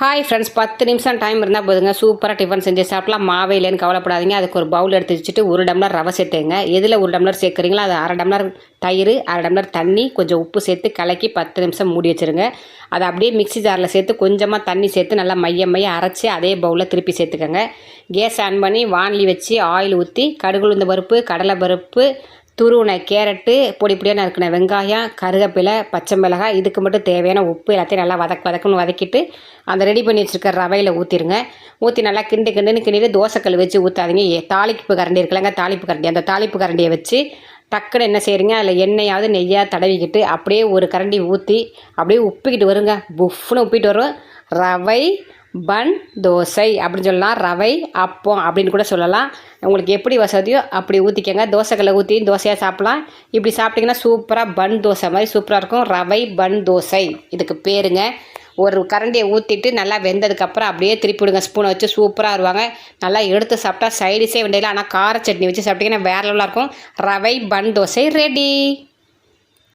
Hi friends பத்து நிமிஷம் time இருந்தால் போதுங்க. சூப்பராக டிஃபன் செஞ்சு சாப்பிட்லாம். மாவே இல்லைன்னு கவலைப்படாதீங்க. அதுக்கு ஒரு பவுல் எடுத்து வச்சுட்டு ஒரு டம்ளர் ரவை சேர்த்துங்க. எதில் ஒரு டம்ளர் சேர்க்குறீங்களோ அது அரை டம்ளர் தயிர் அரை டம்ளர் தண்ணி கொஞ்சம் உப்பு சேர்த்து கலக்கி பத்து நிமிஷம் மூடி வச்சுருங்க. அதை அப்படியே மிக்ஸி ஜாரில் சேர்த்து கொஞ்சமாக தண்ணி சேர்த்து நல்லா மைய மைய அரைச்சி அதே பவுலில் திருப்பி சேர்த்துக்கோங்க. கேஸ் ஆன் பண்ணி வானலி வச்சு ஆயில் ஊற்றி கடுகுளுந்த பருப்பு கடலை பருப்பு துருவின கேரட்டு பொடி பொடியாக நறுக்கின வெங்காயம் கருவேப்பிலை பச்சை மிளகாய் இதுக்கு மட்டும் தேவையான உப்பு எல்லாத்தையும் நல்லா வதக்கு வதக்குன்னு வதக்கிட்டு அந்த ரெடி பண்ணி வச்சுருக்க ரவையில் ஊற்றிடுங்க ஊற்றி நல்லா கிண்டு கிண்டுன்னு கிண்டிட்டு தோசைக்கல் வச்சு ஊற்றாதீங்க ஏ- தாளிப்பு கரண்டி இருக்குல்லங்க தாளிப்பு கரண்டி. அந்த தாளிப்பு கரண்டியை வச்சு டக்குன்னு என்ன செய்கிறீங்க அதில் எண்ணெயாவது நெய்யாக தடவிக்கிட்டு அப்படியே ஒரு கரண்டி ஊற்றி அப்படியே உப்பிக்கிட்டு வருங்க. புஃப்னு உப்பிட்டு வரும். ரவை பன் தோசை அப்படின்னு சொல்லலாம் ரவை அப்பம் அப்படின்னு கூட சொல்லலாம். உங்களுக்கு எப்படி வசதியோ அப்படி ஊற்றிக்கங்க தோசைக்கல்ல ஊற்றி தோசையாக சாப்பிட்லாம். இப்படி சாப்பிட்டிங்கன்னா சூப்பராக பன் தோசை மாதிரி சூப்பராக இருக்கும். ரவை பன் தோசை. இதுக்கு பேருங்க. ஒரு கரண்டியை ஊற்றிட்டு நல்லா வெந்ததுக்கப்புறம் அப்படியே திருப்பி விடுங்க. ஸ்பூனை வச்சு சூப்பராக வருவாங்க. நல்லா எடுத்து சாப்பிட்டா சைடிஸே வேண்டியதில்லை. ஆனால் கார சட்னி வச்சு சாப்பிட்டிங்கன்னா வேற லெவலாக இருக்கும். ரவை பன் தோசை ரெடி